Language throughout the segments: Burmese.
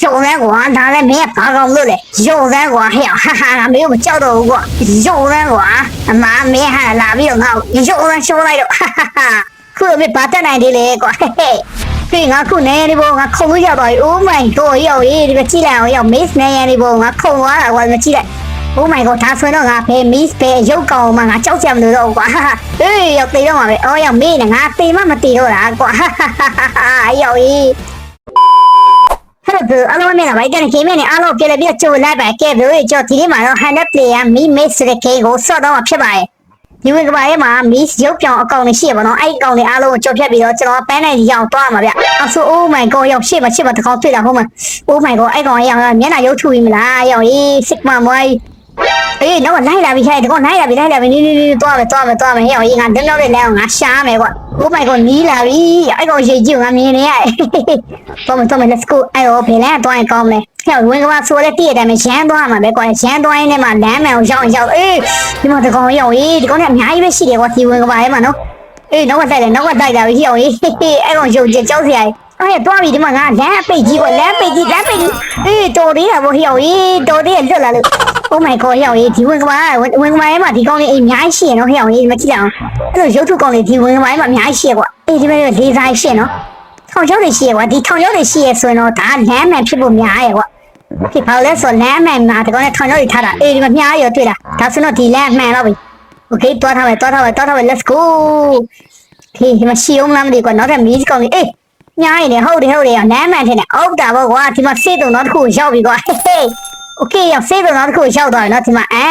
ရုံလဲကွာဒါလည်းမင်းကဘာကောင်လို့လဲရုံလဲကွာဟဲ့ဟာဟာငါမင်းကိုမကြောက်တော့ဘူးကွာရုံလဲကွာအမမင်းဟာလာပြီးတော့ငါ့ကိုရုံလဲရှုံးလိုက်တော့ဟာဟာဟာခုတော့မင်းဘာတက်နိုင်သေးလဲကွာဟဲ့ဟဲ့ခေငါခုနေနေဘောငါခုံလို့ရတော့ Oh my god ရောက်ရေးဒီကကြည့်လိုက်အောင်ရောက် miss နေရနေဘောငါခုံသွားတာကွာမကြည့်လိုက် Oh my god ဒါဆိုရင်တော့ငါဖေး miss ဖေးရုပ်ကောင်မှငါကြောက်ကြမလို့တော့ကွာဟာဟာအေးရောက်သေးတော့မှာပဲအော်ရောက်မေးနေငါတေးမှမတေးတော့တာကွာဟာဟာဟာဟာရောက်ရေး ဟဲ့ဘယ်အလုံးနဲ့ဗိုက်ကန်ဂိမ်းနဲ့အားလုံးပြလဲပြချိုလိုက်ပါကဲဘယ်ကြောဒီနေ့မှာတော့100 player me miss တဲ့ game ကိုဆော့တော့မှာဖြစ်ပါတယ်ဒီဝင်ကဘာရဲ့မှာ miss ရုပ်ပြောင်အကောင့်တွေရှိရပါတော့အဲ့အကောင့်တွေအားလုံးကိုကြော်ဖြတ်ပြီးတော့ကျွန်တော်ပန်းနိုင်ရအောင်တွားမှာဗျအဆို oh my god ရောက်ရှေ့မှာရှေ့မှာတကောင်တွေ့တာဟုတ်မှာ oh my god အဲ့ကောင်အရောင်ကမျက်နှာရုပ်ထူပြီးမလားရောက်ရေး sigma မွိုင်း အေးတော့လိုက်လာပြီဟဲ့ဒီကောင်လိုက်လာပြီလိုက်လာပြီနီးနီးနီးတွားမယ်တွားမယ်တွားမယ်ဟဲ့ရေးငါတက်တော့တဲ့လဲအောင်ငါရှားမယ်ကွာ oh my god နီးလာပြီအဲ့ကောင်ရေကြီးငါမြင်နေရတယ်တော့မတော့မ let's go အဲ့တော့ဘယ်လမ်းသွားရင်ကောင်းမလဲဟဲ့ဝင်ကမဆိုတဲ့တည့်ရတဲ့မှာရမ်းသွားမှာပဲကွာရမ်းသွားရင်လည်းမလမ်းမှန်ကိုရောက်ရောက်အေးဒီမှာတကောင်ရောက်ရေးဒီကောင်ကအများကြီးပဲရှိတယ်ကွာဒီဝင်ကပါရဲ့မှာနော်အေးနောက်ကတိုက်တယ်နောက်ကတိုက်တာပဲရောက်ရေးဟေးဟေးအဲ့ကောင်ရုပ်ကြကြောက်စရာကြီးအဲ့တော့ပြီဒီမှာငါလမ်းအပိတ်ကြီးကွာလမ်းပိတ်ကြီးလမ်းပိတ်ကြီးအေးတော်သေးတာဗောရောက်ရေးတော်သေးရလွတ်လာလို့ Oh my god ရောက်ရေးဒီဝင်ကပါဝင်ကပါရဲ့မှာဒီကောင်လေးအိမ်အများကြီးရှိရနော်ရောက်ရေးမကြည့်အောင်အဲ့လိုရုပ်ထုကောင်လေးဒီဝင်ကပါရဲ့မှာအများကြီးရှိရကွာအေးဒီမဲ့လေးစားရှိရနော် ထောင်ကျောင်းတွေရှိရကွာဒီထောင်ကျောင်းတွေရှိရဆိုရင်တော့ဒါလမ်းမှန်ဖြစ်ဖို့များရကွာဖြစ်ပါလဲဆိုလမ်းမှန်မှာဒီကောင်နဲ့ထောင်ကျောင်းတွေထားတာအေးဒီမှာမြားရတွေ့လားဒါဆိုတော့ဒီလမ်းမှန်တော့ပြီโอเคတွားထားမယ်တွားထားမယ်တွားထားမယ် let's go ခေဒီမှာရှီအောင်လားမသိကွာနောက်ထပ်မီးကောင်လေးအေးညားရနေဟုတ်တယ်ဟုတ်တယ်လမ်းမှန်ထင်တယ်ဟုတ်တာပေါ့ကွာဒီမှာစေးတုံနောက်တစ်ခုရောက်ပြီကွာဟေးဟေး โอเคရောက်စေးတုံနောက်တစ်ခုရောက်သွားပြီနော်ဒီမှာအဲ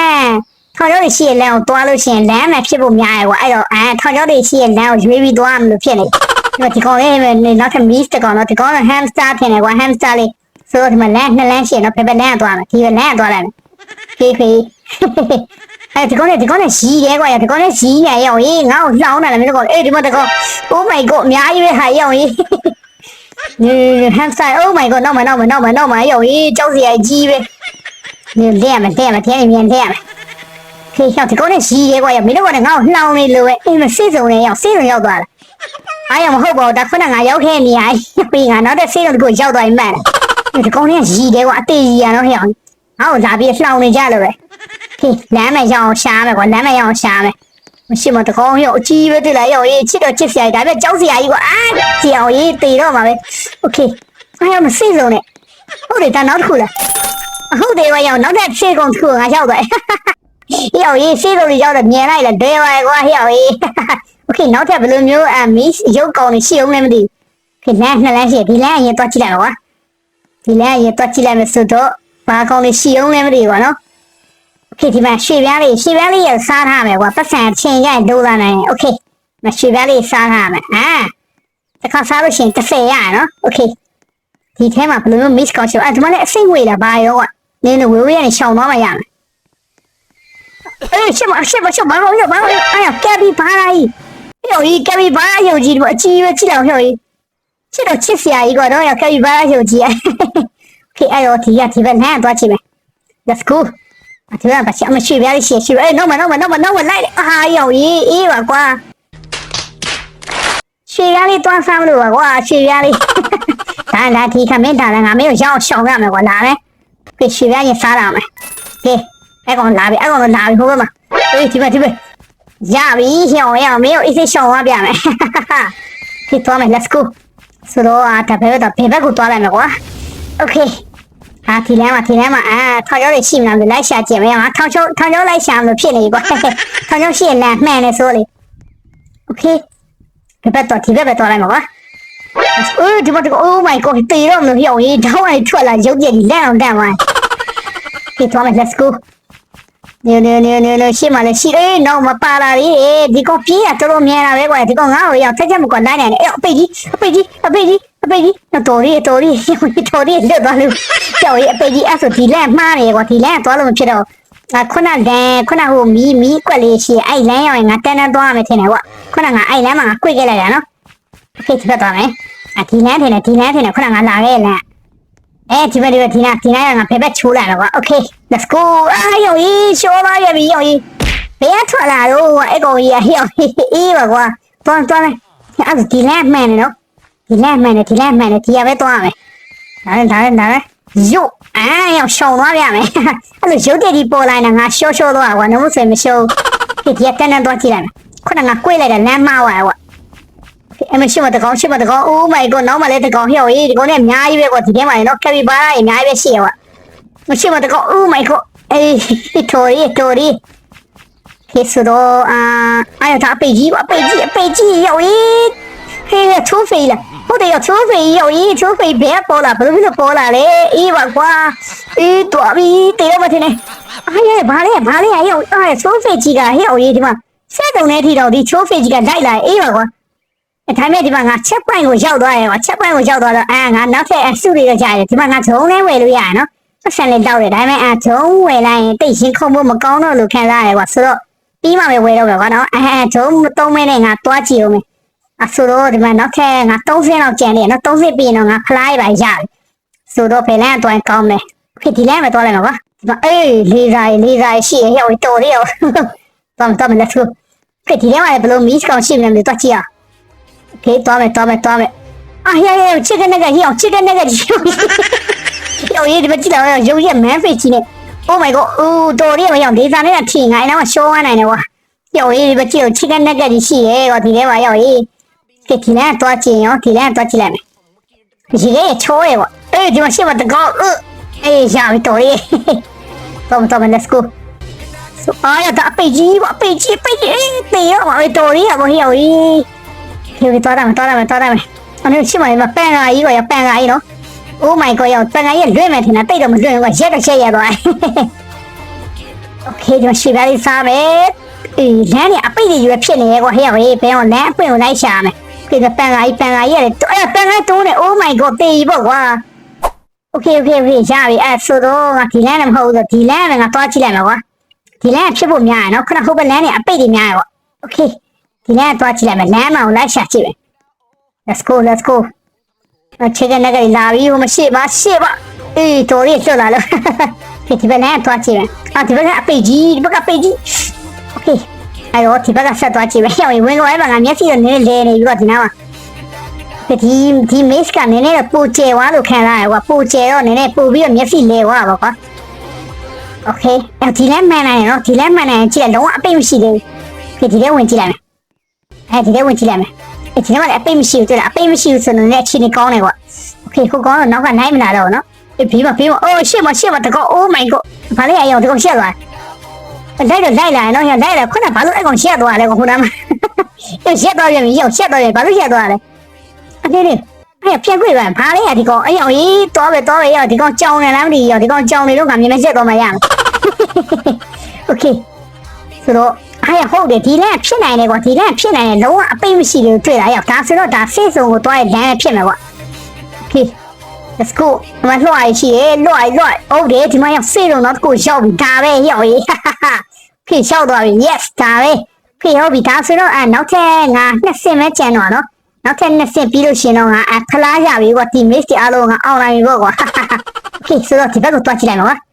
ထောင်ကျောင်းတွေရှိရလမ်းကိုတွားလို့ရှိရင်လမ်းမှန်ဖြစ်ဖို့များရကွာအဲ့တော့အဲထောင်ကျောင်းတွေရှိရလမ်းကိုရွေးပြီးတွားမလို့ဖြစ်နေ ဒီမှာဒီကောင်လေးပဲနောက်ထပ် miss တကောင်တော့ဒီကောင်က hamster ဖြစ်နေကွာ hamster လေးဆိုတော့ဒီမှာလမ်းနှစ်လမ်းရှိရင်တော့ဘယ်ဘက်လမ်းကသွားမယ်ဒီဘက်လမ်းကသွားလိုက်မယ်ဖေးဖေးအဲဒီကောင်လေးဒီကောင်လေးရီးရဲကွာဒီကောင်လေးရီးနေရောဟေးငါ့ကိုလှောင်းနေတယ်မင်းတို့အေးဒီမှာတကောင် oh my god အများကြီးပဲဟာရောဟေးနေ hamster oh my god နောက်မနောက်မနောက်မနောက်မရောဟေးကြောက်စရာကြီးပဲ နေလဲရမယ်လဲရမယ်တင်းမြင်လဲရမယ်ဖေးရောက်ဒီကောင်လေးရီးရဲကွာမင်းတို့ကလည်းငါ့ကိုလှောင်းနေလို့ပဲအေးမစေးစုံနေရောက်စေးစုံရောက်သွားတာ အားရမဟုတ်ပါဘူးဒါခုနကငါရောက်ခဲ့နေရပြီငါနောက်တဲ့ဆေးရုံတကူရောက်သွားပြီမှန်တယ်ဒီကောင်လေးရီတယ်ကွာအသေးကြီးရတော့ဟဲ့အောင်ဟောလာပြီးလှောင်နေကြလို့ပဲဟေးလမ်းမရအောင်ရှားမယ်ကွာလမ်းမရအောင်ရှားမယ်မရှိမတကောင်ရောအကြီးပဲတွေ့လာရောရေးချစ်တော့ချစ်စရာကြီးဒါပေမဲ့ကြောက်စရာကြီးကွာအာစီအောင်ရေးတေတော့မှာပဲโอเคအားရမစိတ်ဆုံးနဲ့ဟုတ်တယ်ဒါနောက်တစ်ခုလား ဟုတ်တယ်ကွာရောနောက်တဲ့ဆေးကုံတစ်ခုငါရောက်သွား ဟေ့အောင်ရေးဆေးကုံကြီးရောက်တော့မြင်လိုက်လားဒဲပါကွာဟေ့အောင်ရေး โอเคနောက်ထပ်ဘယ်လိုမျိုးအမီရုပ်ကောင်းနေရှိအောင်လည်းမသိဘူးโอเคလမ်းနှစ်လမ်းရှိတယ်ဒီလမ်းအရင်တွက်ကြည့်လိုက်ပါကွာဒီလမ်းအရင်တွက်ကြည့်လိုက်မယ်ဆိုတော့ဘာကောင်းနေရှိအောင်လည်းမသိဘူးကွာနော်โอเคဒီမှာရွှေပြားလေးရွှေပြားလေးရစားထားမယ်ကွာပတ်စံချင်းရဒိုးလာနိုင်โอเคမရွှေပြားလေးစားထားမယ်အာတခါစားလို့ရှိရင်30ရရနော်โอเคဒီထဲမှာဘယ်လိုမျိုး miss ကောင်းရှိအဲ့ဒီမှာလည်းအစိမ့်ဝေးတာဘာရောကွာ နင်းတို့ဝေးဝေးရနေရှောင်သွားမှရမယ်အေးရှစ်မရှစ်မရှစ်မဘာလို့ဘာလို့အဲ့ကက်ဘီဘာလာကြီး ဟိုကြီးကပ်ပြီးဘာရုပ်ကြီးတို့အကြီးပဲကြည့်တော့ဟိုကြီးချစ်တော့ချစ်စရာကြီးကတော့ရောကပ်ပြီးဘာရုပ်ကြီးอ่ะโอเคအဲ့တော့ဒီကဒီဘက်လမ်းသွားကြည့်မယ် let's go အထက်ကဘာချအမရှိပြရရှိရှိအေးတော့မတော့မတော့မတော့မလိုက်အာရောကြီးအေးပါကွာရှေ့ရလေးတွန်းဆမ်းလို့ပါကွာရှေ့ရလေးဒါလာဒီခမင်းဒါလည်းငါမင်းကိုရောက်ရှောင်ရမယ်ကွာလာမယ် ကဲရှေ့ရရင်စားရမယ်ကဲအဲ့ကောင်လာပြီအဲ့ကောင်လာပြီဟိုဘက်မှာအေးဒီဘက်ဒီဘက်ရပြီရှောင်းရအောင်မင်းတို့အေးစေးရှောင်းသွားပြမယ်ဖြစ်သွားမယ် let's go ဆိုတော့အာတပည့်တော့ဘယ်ဘက်ကိုသွားလိုက်မယ်ကွာ okay ဟာဒီလမ်းမှာဒီလမ်းမှာအာထောင်ကျောင်းတွေရှိမလားလို့လိုက်ရှာကြည့်မယ်ဟာထောင်ကျောင်းထောင်ကျောင်းလိုက်ရှာမလို့ဖြစ်နေပြီကွာထောင်ကျောင်းရှိရင်လမ်းမှန်နေဆိုလေ okay ဘယ်ဘက်တော့ဒီဘက်ပဲသွားလိုက်မှာကွာ အိုးဒီဘက်တော့ oh my god တေတော့မလို့ပြောင်းရေးတောင်းလိုက်ထွက်လာရုပ်ပြက်ကြီးလမ်းအောင်တန်းသွားဖြစ်သွားမယ် let's go နေနေနေနေနေရှေ့မှာလည်းရှိအေးနောက်မပါလာလေဒီကောင်ပြေးရတော်တော်မြန်လာပဲကွာဒီကောင်ငါ့ကိုရောက်တက်ချက်မကွာလိုက်နိုင်တယ်အဲ့အပိတ်ကြီးအပိတ်ကြီးအပိတ်ကြီးအပိတ်ကြီးတော်ရီတော်ရီတော်ရီလွတ်သွားလို့ကြောက်ရီအပိတ်ကြီးအဲ့ဆိုဒီလန့်မှားနေကွာဒီလန့်သွားလို့မဖြစ်တော့ငါခုနလမ်းခုနဟိုမီမီကွက်လေးရှိအဲ့လမ်းရောက်ရင်ငါတန်းတန်းသွားမယ်ထင်တယ်ကွာခုန ငါအဲ့လမ်းမှာငါ꿰ခဲ့လိုက်တာနော်အဖေထွက်သွားမယ်အဒီလမ်းထင်တယ်ဒီလမ်းထင်တယ်ခုနငါလာခဲ့လမ်းအဲဒီဘက်ဒီဘက်ဒီနာဒီနာကငါဘယ်ဘက်ချိုးလာတော့ကွာ okay let's go အာယောကြီးရှိုးပါရပြီယောကြီးဘယ်ထွက်လာတော့အဲ့ကောင်ကြီးယောကြီးအေးပါကွာတွန်းတွန်းအဲ့ဒီလမ်းမှန်နေနော်ဒီလမ်းမှန်နေဒီလမ်းမှန်နေဒီရပဲတွန်းရမယ်ဒါလည်းဒါလည်းဒါလည်းရုပ်အာရောက်ရှောင်သွားပြမယ်အဲ့လိုရုပ်တည်ဒီပေါ်လာရင်ငါရှော့ရှော့သွားကွာနှုတ်ဆိုမရှော့ဒီဒီတန်းတန်းသွားကြည့်လိုက်မယ်ခုနကကွေးလိုက်တဲ့လမ်းမဝါကွာ အမရှိမတကောင်ရှိမတကောင် Oh my god နောက်မှလည်းတကောင်ဟျော်ရေးဒီကောင်နဲ့အများကြီးပဲကွာဒီထဲမှာနော်ကက်ပီဘားအများကြီးပဲရှိရကွာမရှိမတကောင် Oh my god အေးတော်ရီတော်ရီခေဆိုတော့အာအဲ့ဒါအပေကြီးအပေကြီးအပေကြီးဟျော်ရေးဟဲ့ထိုးဖေးလားဟုတ်တယ်ထိုးဖေးဟျော်ရေးထိုးဖေးဘယ်ပေါ်လာဘယ်လိုပေါ်လာလဲအေးပါကွာအေးတော်ပြီတေတော့မထင်နဲ့အားရဘာလဲဘာလဲဟျော်အဲ့ထိုးဖေးကြီးကဟျော်ရေးဒီမှာစက်တုံနဲ့ထီတော့ဒီထိုးဖေးကြီးကလိုက်လာအေးပါကွာ ဒါမဲ့ဒီမှာငါချက်ပိုင်ကိုရောက်သွားတယ်ကွာချက်ပိုင်ကိုရောက်သွားတော့အာငါနောက်ထပ်အစုတွေတော့ကြားတယ်ဒီမှာငါဂျုံလဲဝယ်လို့ရရနော်ပတ်စံလေးတောက်တယ်ဒါပေမဲ့အာဂျုံဝယ်လိုက်ရင်တိတ်ရင်ခုန်ဖို့မကောင်းတော့လို့ခံစားရတယ်ကွာဆိုတော့ပြီးမှပဲဝယ်တော့မယ်ကွာနော်အာဂျုံမသုံးမဲနဲ့ငါတွားကြည့်အောင်မယ်အဆိုတော့ဒီမှာနောက်ထပ်ငါ30လောက်ကျန်တယ်နော်30ပြီးရင်တော့ငါဖလိုက်ပါရတယ်ဆိုတော့ဖယ်လန်းအတွင်းကောင်းမယ်ဖြစ်ဒီလန်းပဲတွားလိုက်မှာကွာဒီမှာအေးလေးစားလေးစားရှိရဟဲ့တော်တယ်ရောတော့တော့မလက်သူဖြစ်ဒီလန်းကဘလို့မီးကောင်ရှိနေတယ်တွားကြည့်အောင် ဟေးသွားမယ်သွားမယ်သွားမယ်အာဟေးဟေးချစ်ကနေကဟေးအောင်ချစ်ကနေကရုပ်ရည်ဒီမကြည့်တော့ရုပ်ရည်မန်ဖေးကြီးနဲ့ Oh my god အိုးတော်ရရမရောက်ဒေသနဲ့ထင်ငါအဲ့တော့ရှောင်းဝမ်းနိုင်တယ်ကွာရုပ်ရည်ဒီမကြည့်တော့ချစ်ကနေကကြီးရှိတယ်ကွာဒီထဲမှာရောက်ရည်ကဒီလမ်းသွားကြည့်ရောဒီလမ်းသွားကြည့်လိုက်မယ်ဒီလေချိုးရပေါ့အေးဒီမှာရှိမှာတကောက်အေးရပြီတော်ရည်တော့တော့ let's go ဆိုအားရတာအပေကြီးပေါ့အပေကြီးပိတ်ကြီးတေးရောပါပဲတော်ရည်ရပေါ့ဟေးဟေး ယောရေး โอเคသွားရမယ်သွားရမယ်သွားရမယ်အဲ့ဒါရှိမှလည်းပန်ကာကြီးကရပန်ကာကြီးနော် Oh my god ရောပန်ကာကြီးလွင့်မယ်ထင်တာတိတ်တော့မလွင့်ဘူးကရက်တော့ချက်ရသွားโอเคဒီမှာရှိပါလိမ့်စားမယ်အေးလမ်းเนี่ยအပိတ်တွေရွယ်ဖြစ်နေရဲ့ကွာဟဲ့ဟေးဘယ်အောင်လမ်းအပွင့်ကိုလိုက်ရှာမယ်ဒီကပန်ကာကြီးပန်ကာကြီးရတယ်အဲ့ပန်ကာတိုးနေ Oh my god တေးပေါ့ကွာโอเคโอเคโอเคရပြီအဲ့ဆိုတော့ငါဒီလမ်းလည်းမဟုတ်ဘူးဒီလမ်းကငါသွားကြည့်လိုက်မှာကွာဒီလမ်းဖြစ်ဖို့များရနော်ခဏဟိုဘက်လမ်းเนี่ยအပိတ်တွေများရကွာโอเค ဒီလမ်းသွားကြည့်လိုက်မယ်လမ်းမအောင်လိုက်ရှာကြည့်မယ် Let's go let's go အချေကနဂရီလာပြီးဟိုမရှိပါရှေ့ပါအေးတော်ရီလွတ်လာလို့ဒီဒီဘက်လမ်းသွားကြည့်မယ်အာဒီဘက်ကအပိတ်ကြီးဒီဘက်ကအပိတ်ကြီး Okay အဲ့တော့ဒီဘက်ကဆက်သွားကြည့်မယ်ဟဲ့ဝင်သွားပါငါမျက်စိတော့နည်းနည်းလဲနေပြီးတော့ဒီနားမှာဒီဒီ miss ကနည်းနည်းတော့ပိုကျဲသွားလို့ခံစားရကွာပိုကျဲတော့နည်းနည်းပိုပြီးတော့မျက်စိလဲသွားပါကွာ Okay အဲ့ဒီလမ်းမှန်နိုင်နော်ဒီလမ်းမှန်နိုင်ကြည့်လုံးဝအပိတ်မရှိသေးဘူးဒီဒီထဲဝင်ကြည့်လိုက်မယ် အဲဒီထဲဝင်ကြည့်လိုက်မယ်အဲဒီထဲမှာလည်းအပိတ်မရှိဘူးတွေ့လားအပိတ်မရှိဘူးဆိုတော့လည်းအခြေအနေကောင်းတယ်ကွာโอเคဟိုကောင်းတော့နောက်ကနိုင်မလာတော့ဘူးနော်အေးပြီးပါပြီးပါအိုးရှေ့မှာရှေ့မှာတကော Oh my god ဘာလဲအရောတကောရှက်သွားလိုက်တော့လိုက်လာနော်ရလိုက်လာခုနဘာလို့အဲ့ကောင်ရှက်သွားလဲကွာခုနမှာအေးရှက်သွားပြန်ပြီရောက်ရှက်သွားပြန်ဘာလို့ရှက်သွားလဲအသေးလေးအဲ့ပြန်ကြွေပါဘာလဲဒီကောင်အဲ့အောင်ကြီးသွားပဲသွားပဲရောက်ဒီကောင်ကြောင်နေလားမသိရောက်ဒီကောင်ကြောင်နေတော့ငါမြင်နေချက်သွားမှရမယ်โอเคဆိုတော့ အဲ့ဟုတ်တယ်ဒီလမ်းဖြစ်နိုင်တယ်ကွာဒီလမ်းဖြစ်နိုင်တယ်လုံးဝအပိတ်မရှိဘူးတွေ့တာရောက်ဒါဆိုတော့ဒါစိတ်စုံကိုတွားရလမ်းဖြစ်မယ်ကွာ Okay let's go မလွှတ်ရရှိရေလွှတ်ရလွှတ်ဟုတ်တယ်ဒီမှာရောက်စိတ်လုံးတော့ကိုရောက်ပြီဒါပဲရောက်ရေးဖြစ်ရောက်သွားပြီ yes ဒါပဲဖြစ်ရောက်ပြီဒါဆိုတော့အဲနောက်ထပ်ငါနှစ်ဆင့်ပဲကျန်တော့နော်နောက်ထပ်နှစ်ဆင့်ပြီးလို့ရှင်တော့ငါအဖလားရပြီကွာဒီ miss တွေအားလုံးငါအောင်နိုင်ပြီပေါ့ကွာ Okay ဆိုတော့ဒီဘက်ကိုတွားကြည့်လိုက်မှာကွာ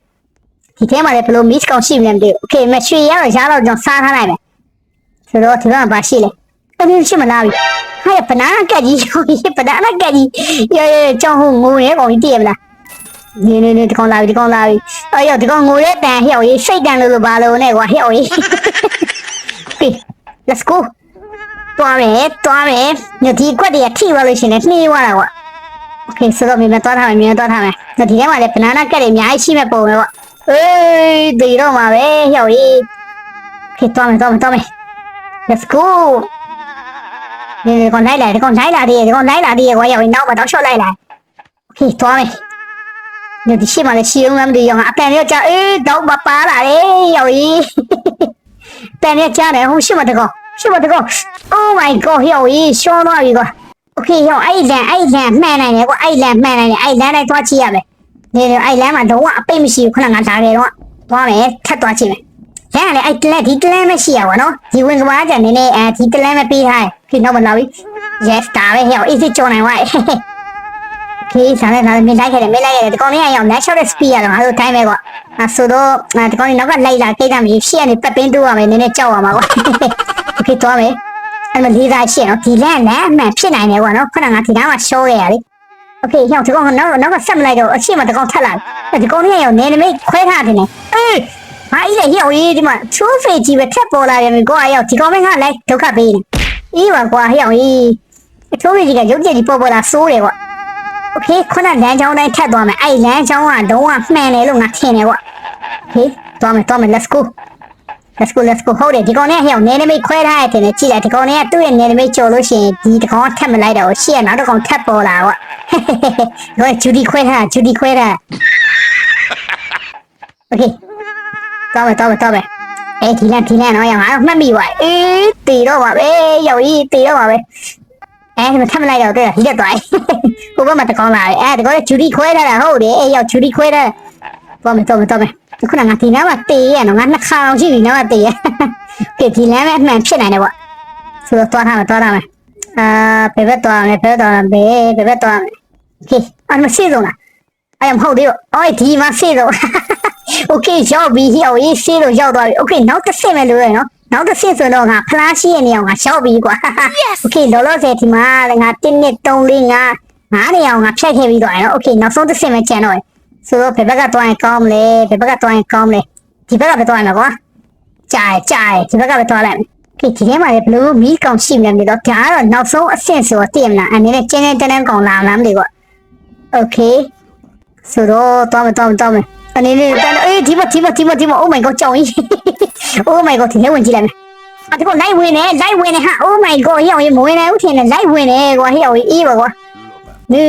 ဒီထဲမှာလည်းဘယ်လို miss ကောင်ရှိမလဲမသိဘူး။ Okay မရွှေရတော့ရတော့ကျွန်တော်စားထားလိုက်မယ်။ဆိုတော့ဒီဘက်မှာဘာရှိလဲ။အဲ့ဒီရှိမလားပြီ။ဟာဘနာနာကက်ကြီးဘနာနာကက်ကြီးရေရေကြောင်ဟိုငိုနေကောင်ကြီးတည်ရမလား။နေနေနေဒီကောင်လာပြီဒီကောင်လာပြီ။အော်ရောဒီကောင်ငိုတဲ့တန်ဟဲ့အောင်ရေးစိတ်တန်လို့လို့ဘာလို့နဲ့ကွာဟဲ့အောင်ရေး။ Okay let's go တွားမယ်တွားမယ်ညဒီကွက်တည်းထိသွားလို့ရှင်လေနှီးသွားတာကွာ Okay ဆိုတော့မြင်မြင်တွားထားမယ်မြင်မြင်တွားထားမယ်။ဒီထဲမှာလည်းဘနာနာကက်တွေအများကြီးရှိမဲ့ပုံပဲကွာ အေးဒီတော့မှာပဲယောက်ကြီးခေတော့မယ်တော့မယ်တော့မယ် let's go ဒီကောင်လိုက်လာဒီကောင်လိုက်လာဒီကောင်လိုက်လာဒီကွာယောက်ကြီးနောက်မှာတော့ရှော့လိုက်လာခေတော့မယ်ညဒီရှိမှလည်းရှိအောင်မဒီရောအကန်ရောကြာအေးတော့မပါလာလေယောက်ကြီးတန်နဲ့ကြားတယ်ဟိုရှိမှတကောရှိမှတကော oh my god ယောက်ကြီးရှော့တော့ပြီကွာ okay ယောက်အဲ့လန်အဲ့လန်မှန်နိုင်တယ်ကွာအဲ့လန်မှန်နိုင်တယ်အဲ့လန်လိုက်သွားကြည့်ရမယ် နေတယ်အဲ့လမ်းမှာတော့အပိတ်မရှိဘူးခဏငါလာတယ်တော့သွားမယ်ထပ်သွားကြည့်မယ်လမ်းကလည်းအဲ့တလက်ဒီတလမ်းမရှိရပါတော့ဒီဝင်ကဘာကြနေနေအဲဒီတလမ်းမပေးထားဖြစ်တော့မလာဘူး yes ဒါပဲဟဲ့ easy ကြောင်းနိုင်ဝိုင်း okay ဆန်လည်းလာမင်းလိုက်ခဲ့တယ်မင်းလိုက်ခဲ့တယ်ဒီကောင်လေးကရောက် last shot speed ရတော့အဲ့လိုတိုင်းပဲကွာအဲဆိုတော့ဒီကောင်လေးနောက်ကလိုက်လာကိတ်ကမရှိရှေ့ကနေပတ်ပင်းတိုးရမယ်နည်းနည်းကြောက်ရမှာကွာ okay သွားမယ်အဲ့မှာလေးစားရှေ့နော်ဒီလမ်းလမ်းအမှန်ဖြစ်နိုင်တယ်ကွာနော်ခဏငါဒီနားမှာရှော့ခဲ့ရလေ โอเคဟောဒီကောင်ကနောက်နောက်ကဆက်မလိုက်တော့အရှိမတကောင်ထက်လာတယ်ဒီကောင်လေးရောနေနေမိတ်ခွဲထားတယ်နေအေးဟာအေးလေဟောရေးဒီမှာချိုးဖေကြီးပဲထက်ပေါ်လာတယ်ကွာရောဒီကောင်မင်းကလိုက်ဒုက္ခပေးနေအေးပါကွာဟောရေးချိုးဖေကြီးကရုပ်ကြည့်ကြီးပေါ်ပေါ်လာစိုးတယ်ကွာโอเคခုနလမ်းကြောင်းတိုင်းထက်သွားမယ်အဲ့လမ်းကြောင်းကလုံးဝမှန်တယ်လို့ငါထင်တယ်ကွာโอเคသွားမယ်သွားမယ် let's go let's go let's go ဟုတ်တယ်ဒီကောင်နဲ့ဟဲ့အောင် enemy ခွဲထားရတယ်နဲ့ကြည့်လိုက်ဒီကောင်နဲ့ကသူ့ရဲ့ enemy ကျော်လို့ရှိရင်ဒီဒီကောင်ကထပ်မလိုက်တော့ရှေ့ကနောက်တစ်ကောင်ထပ်ပေါ်လာကွာဟဲ့ဟဲ့ဟဲ့ဟဲ့ Judy ခွဲထား Judy ခွဲထား Okay တော့မယ်တော့မယ်တော့မယ်အေးဒီလန်ဒီလန်တော့ရအောင်ငါတော့မှတ်မိပါအေးတီတော့ပါပဲရောက်ကြီးတီတော့ပါပဲအဲမထပ်မလိုက်တော့တွေ့လားဟိတက်သွားဟိုဘက်မှာတကောင်းလာတယ်အဲတကောင်းကဂျူဒီခွဲထားတာဟုတ်တယ်အေးရောက်ဂျူဒီခွဲထားတယ်တော့မယ်တော့မယ်တော့မယ် ခုနကဒီနားမှာတေးရနော်ငါနှခါအောင်ရှိပြီနားမှာတေးရကဲဒီလမ်းပဲအမှန်ဖြစ်နိုင်တယ်ပေါ့ဆိုတော့တွားထားမယ်တွားထားမယ်အာဘယ်ဘက်တွားမယ်ဘယ်ဘက်တွားမယ်ဘယ်ဘက်တွားမယ်ကဲအမရှိဆုံးလားအဲ့မဟုတ်သေးဘူးအော်ဒီမှာရှိဆုံး okay ရောက်ပြီဟိုရေးရှိလို့ရောက်သွားပြီ okay နောက်တစ်ဆင့်ပဲလို့ရနော်နောက်တစ်ဆင့်ဆိုတော့ငါဖလားရှိရနေအောင်ငါရောက်ပြီကွာ okay လောလောဆယ်ဒီမှာငါ1 2 3 4 5 5နေအောင်ငါဖြတ်ခဲ့ပြီးတော့ရနော် okay နောက်ဆုံးတစ်ဆင့်ပဲကျန်တော့ ဆိုတော့ဘယ်ဘက်ကတွိုင်းကောင်းမလဲဘယ်ဘက်ကတွိုင်းကောင်းမလဲဒီဘက်ကပဲတွိုင်းမှာကွာကြာရကြာရဒီဘက်ကပဲတွိုင်းလိုက်မယ်ကဲဒီထဲမှာလည်းဘလို့မီးကောင်ရှိနေတယ်တော့ဒါကတော့နောက်ဆုံးအဆင့်ဆိုတော့တည်မလားအနေနဲ့ကျင်းကျင်းတန်းတန်းကောင်လာမလားမသိကွာโอเคဆိုတော့တွိုင်းမယ်တွိုင်းမယ်တွိုင်းမယ်အနေနဲ့တန်းအေးဒီမဒီမဒီမဒီမ Oh my god ကြောင်ကြီး Oh my god ဒီထဲဝင်ကြည့်လိုက်မယ်အတကောလိုက်ဝင်နေလိုက်ဝင်နေဟာ Oh my god ဟိုရင်မဝင်နိုင်ဘူးထင်တယ်လိုက်ဝင်နေကွာဟိုအေးပါကွာနေ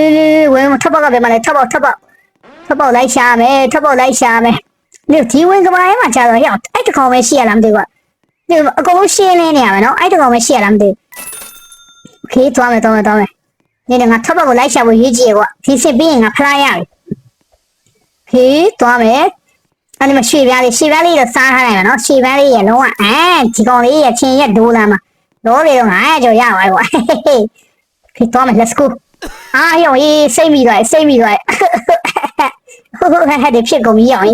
ဝင်ထပ်ပေါက်ကပဲမလဲထပ်ပေါက်ထပ်ပေါက် ထွက်ပေါက်လိုက်ရှာမယ်ထွက်ပေါက်လိုက်ရှာမယ်ဒီဒီဝင်ကမာရဲမှာကြာတော့ရအောင်အဲ့တကောင်ပဲရှိရလားမသိဘူးဒီအကုန်လုံးရှင်းလင်းနေရမယ်နော်အဲ့တကောင်ပဲရှိရလားမသိဘူးခေးသွားမယ်သွားမယ်သွားမယ်နေနေငါထွက်ပေါက်ကိုလိုက်ရှာဖို့ရေးကြည့်ရကွာဒီစစ်ပြီးရင်ငါဖလားရပြီခေးသွားမယ်အဲ့ဒီမှာရှေ့ပြားလေးရှေ့ပြားလေးတော့စားထားလိုက်မယ်နော်ရှေ့ပြားလေးရလုံးဝအဲဒီကောင်လေးရချင်းရဒိုးလာမှာတော့လေတော့ငါရကြော်ရပါကွာခေးသွားမယ် let's go အာယောအေးစိတ်မိသွားစိတ်မိသွား ဟိုဟိုဟဲ့ဟဲ့ဒီဖြစ်ကုန်ပြီရောင်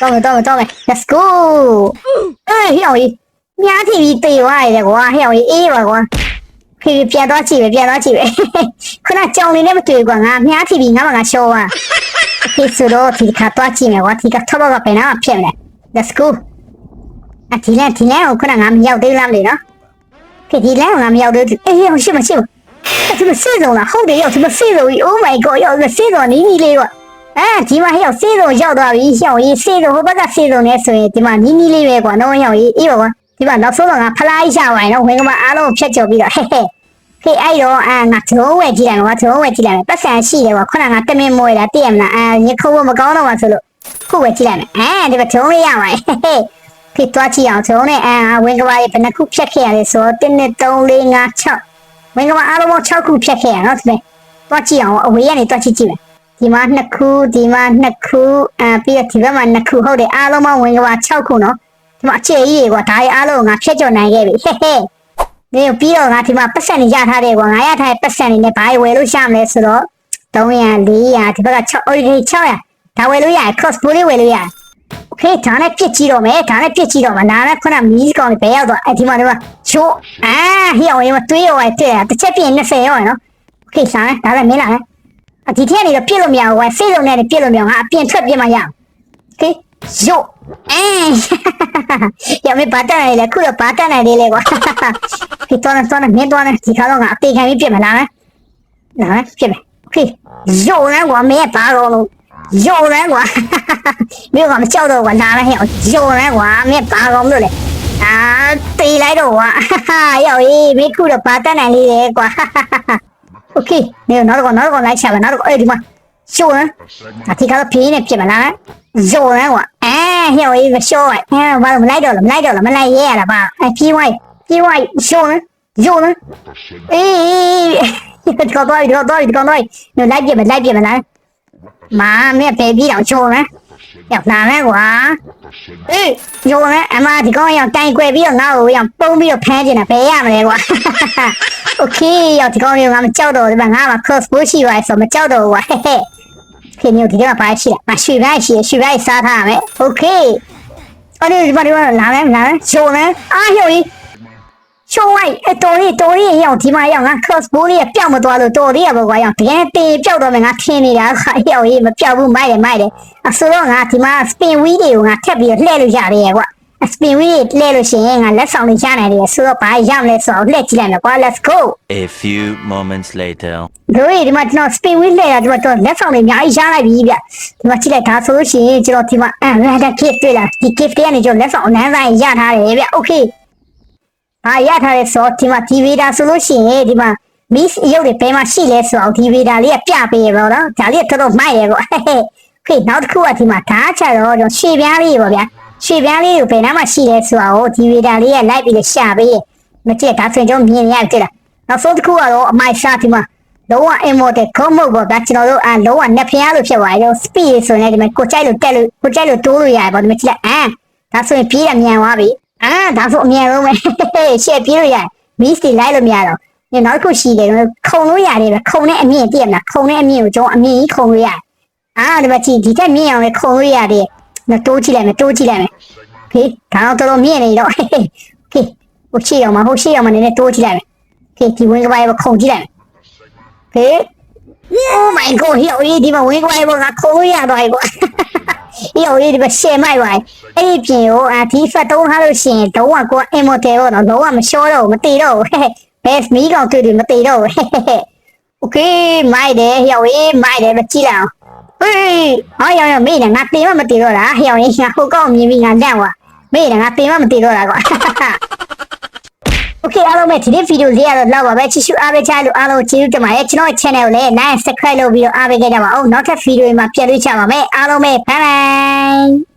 တော့မယ်တော့မယ်တော့မယ် let's go အေးရောင်မြားထီပြီးတေသွားရတယ်ကွာရောင်အေးပါကွာဖေးပြန်တော့ကြည့်ပဲပြန်တော့ကြည့်ပဲခုနကြောင်လေးနဲ့မတွေ့ကွာငါမြားထီပြီးငါမငါရှောသွားဖေးဆိုတော့ဒီခါတော့ကြည့်မယ်ကွာဒီကထောက်တော့ပဲနာဖြစ်မယ် let's go အဒီလန်ဒီလန်ကိုခုနငါမရောက်သေးလားမလို့နော်ဖေးဒီလန်ကငါမရောက်သေးဘူးအေးရောင်ရှိမရှိဒီမစေးဆုံးလားဟုတ်တယ်ရောဒီမစေးဆုံးကြီး oh my god ရောဒီစေးဆုံးနီးနီးလေးကွာ အဲဒီမှာဟျောက်စေးစုံရောက်သွားပြီဟျောက်ရေးစေးစုံဟိုဘက်ကစေးစုံနဲ့ဆိုရင်ဒီမှာနီးနီးလေးပဲကွာနော်ဟျောက်ရေးအေးပါကွာဒီမှာနောက်ဆုံးတော့ငါဖလားရပါရင်တော့ဝင်ကမအားလုံးဖြတ်ကျော်ပြီးတော့ဟဲ့ဟဲ့ဖေးအဲ့တော့အာငါသုံးဝဲကြည့်လိုက်ကွာသုံးဝဲကြည့်လိုက်မယ်ပတ်စံရှိတယ်ကွာခုနကတမင်မွေးတာတည့်ရမလားအာညခုံမကောင်းတော့မှဆိုလို့ခုဝဲကြည့်လိုက်မယ်အဲဒီမှာသုံးလေးရပါဟဲ့ဟဲ့ဖေးသွားကြည့်အောင်သုံးနဲ့အာဝင်ကမရေဘယ်နှခုဖြတ်ခဲ့ရလဲဆိုတော့1 2 3 4 5 6ဝင်ကမအားလုံး6ခုဖြတ်ခဲ့ရနော်ဒီသွားကြည့်အောင်အဝေးကနေသွားကြည့်ကြည့်မယ် ဒီမှာနှစ်ခုဒီမှာနှစ်ခုအဲပြီးတော့ဒီဘက်မှာနှစ်ခုဟုတ်တယ်အားလုံးပေါင်းဝင်ကဘာ6ခုနော်ဒီမှာအခြေကြီးကွာဒါရီအားလုံးငါဖျက်ကျော်နိုင်ခဲ့ပြီဟဲ့ဟဲ့ဒီပြီးတော့ငါဒီမှာပတ်စံနေရထားတယ်ကွာငါရထားတဲ့ပတ်စံနေနဲ့ဘာဝယ်လို့ရမလဲဆိုတော့300 400ဒီဘက်က6 okay 600ဒါဝယ်လို့ရတယ် cross bow လေးဝယ်လို့ရတယ် okay ဒါနဲ့ပြစ်ကြည့်တော့မယ်ဒါနဲ့ပြစ်ကြည့်တော့မယ်နာနဲ့ခုနမီးကောင်ဘယ်ရောက်တော့အဲဒီမှာဒီမှာချိုးအာဟိအောင်ရေမတွေးရောအဲ့တဲ့တစ်ချက်ပြင်20ရောနော် okay ဆားဒါလည်းမင်းလာတယ် ဒီထက်နေတော့ပြစ်လို့မရဘူးကွာစေးလုံးနဲ့ပြစ်လို့မရဘူးငါအပြင်ထွက်ပြစ်မှရအောင်ဟေးယော့အဲရမေဘာတန်နိုင်လေခုတော့ဘာတန်နိုင်လေကွာဒီတော့တော့မင်းတော့ဒီခါတော့ငါအသေးခံပြီးပြစ်မလားနော်ပြစ်မယ်ဟေးယော့လဲကွာမင်းကဘာတော့လို့ယော့လဲကွာမြို့ကမကြောက်တော့ကွာလာလဲဟဲ့ယော့လဲကွာမင်းဘာတော့လို့လဲအာတေးလိုက်တော့ကွာရောက်ရေးမင်းခုတော့ဘာတန်နိုင်လေကွာ โอเคနေနောက်တော့နောက်တော့လိုက်ချပါနောက်တော့အဲ့ဒီမှာရှိုးရအတီကတော့ပြင်းနေပြမလားရှိုးရကွာအဲဟဲ့ဝေးမရှိုးအဲဘာလို့မလိုက်တော့လဲမလိုက်တော့လဲမလိုက်ရဲရတာပါအဲပြေးဝိုင်းပြေးဝိုင်းရှိုးရရှိုးရအေးဒီကတော့ဒီကတော့ဒီကတော့နော်လိုက်ပြမလိုက်ပြမလားမာမေဘေဘီတော့ရှိုးရ ရောက်လာမယ်ကွာအေးရိုးမယ်အမဒီကောင်ရောက်တိုင်ကွယ်ပြီးတော့ငါ့ကိုရောက်ပုံပြီးတော့ဖမ်းကျင်တာဘယ်ရမလဲကွာ โอเคရောက်ဒီကောင်လေးငါမကြောက်တော့ဒီမှာငါမှာ cross bow ရှိပါဆိုမကြောက်တော့ဘူးကွာဟဲ့ဟဲ့ခင်ဗျဒီကမှာပါရှိတာမရွှေပိုင်းရှိရွှေပိုင်းစားထားရမယ်โอเคအဲ့ဒီဒီမှာဒီမှာလာမယ်လာမယ်ရှိုးမယ်အာဟိုကြီး ရှုံးလိုက်အတော်လေးတော်လေးရောက်ဒီမှာရောက်ငါ cross ball လေးပျောက်မသွားလို့တော်သေးရပေါ့ကွာရောက်တကယ်တေပျောက်တော့မယ်ငါထင်းနေတာခါရောက်ရေးမပျောက်ဘူးမိုက်တယ်မိုက်တယ်အဆိုတော့ငါဒီမှာ spin wheel တွေကိုငါထက်ပြီးလှည့်လို့ရတယ်ကွာ spin wheel လှည့်လို့ရှိရင်ငါလက်ဆောင်လေးရနိုင်တယ်ဆိုတော့ဘာရမလဲဆိုတော့လှည့်ကြည့်လိုက်မယ်ကွာ let's go A few moments later. တို့ဒီမှာကျွန်တော် spin wheel လှည့်တာဒီမှာတော့လက်ဆောင်တွေအများကြီးရလိုက်ပြီဗျဒီမှာကြည့်လိုက်ဒါဆိုလို့ရှိရင်ကျွန်တော်ဒီမှာအဲ random gift တွေ့လားဒီ gift တွေကနေကျွန်တော်လက်ဆောင်အနမ်းဆိုင်ရထားတယ်ဗျ okay ဘာရထားလဲဆိုတော့ဒီမှာဒီဗီဒါဆိုလို့ရှိရင်ဒီမှာ miss ရုပ်တွေဘယ်မှာရှိလဲဆိုတော့ဒီဗီဒါလေးကပြပေးရပါတော့ဒါလေးကတော်တော်မိုက်ရပေါ့ခေနောက်တစ်ခုကဒီမှာဓာတ်ချတော့ကျွန်တော်ရှေ့ပြားလေးပေါ့ဗျာရှေ့ပြားလေးကိုဘယ်နားမှာရှိလဲဆိုတော့ဒီဗီဒါလေးကလိုက်ပြီးရှာပေးရမကြည့်ဒါဆိုရင်ကျွန်တော်မြင်ရကြည့်လားနောက်ဆုံးတစ်ခုကတော့အမိုက်ရှာဒီမှာလုံးဝ immortal ခုံးမဟုတ်ပေါ့ဗျာကျွန်တော်တို့အဲလုံးဝနှစ်ဖျားလို့ဖြစ်သွားတယ်ကျွန်တော် speed ဆိုနေဒီမှာကိုကြိုက်လို့တက်လို့ကိုကြိုက်လို့တိုးလို့ရတယ်ပေါ့ဒီမှာကြည့်လိုက်အာဒါဆိုရင်ပြေးရမြန်သွားပြီ အာဒါဆိုအမြန်ဆုံးပဲရှေ့ပြေးလို့ရတယ် miss တွေလိုက်လို့မရတော့ညနောက်တစ်ခုရှိတယ်ခုံလို့ရတယ်ပဲခုံနဲ့အမြင့်တည့်ရမလားခုံနဲ့အမြင့်ကိုကျွန်တော်အမြင့်ကြီးခုံလို့ရတယ်အာဒီမှာကြည့်ဒီထက်မြင့်အောင်လေခုံလို့ရတယ်။နော်တိုးကြည့်လိုက်မယ်တိုးကြည့်လိုက်မယ်။ဖေးဒါတော့တော်တော်မြင့်နေတော့ဖေးဟိုရှိအောင်မဟိုရှိအောင်မနည်းနည်းတိုးကြည့်လိုက်မယ်။ဖေးဒီဝင်းကပိုင်းကိုခုံကြည့်လိုက်မယ်။ဖေး Oh my god ဟိုအေးဒီမှာဝင်းကပိုင်းကခုံလို့ရတော့ကွာ။ဟို အေးဒီမှာရှယ်မိုက်ပါ။အဲ့ဒီပြင်ကိုအာဒီဖတ်တုံးထားလို့ရှိရင်တော့ကကိုအင်မိုတယ်တော့တော့ကမလျှောတော့မတေတော့ဘူး။ဘယ်မီးကောင်တွေ့တယ်မတေတော့ဘူး။ Okay မိုက်တယ်ဟိုအေးမိုက်တယ်မကြည့်လိုက်အောင်ဟေးဟာရောင်ရောင်မေးနေငါတင်မမတည်တော့လားဟောင်ရင်ငါဟိုကောက်မြင်ပြီးငါလန့်သွားမေးနေငါတင်မမတည်တော့လားကွာ Okay အားလုံးပဲဒီနေ့ဗီဒီယိုလေးကတော့လောက်ပါပဲချစ်ရှုအားပေးချလို့အားလုံးကျေးဇူးတင်ပါတယ်ကျွန်တော် channel ကိုလည်း like subscribe လုပ်ပြီးတော့အားပေးကြပါအောင်နောက်ထပ်ဗီဒီယိုမှာပြန်တွေ့ကြပါမယ်အားလုံးပဲ bye bye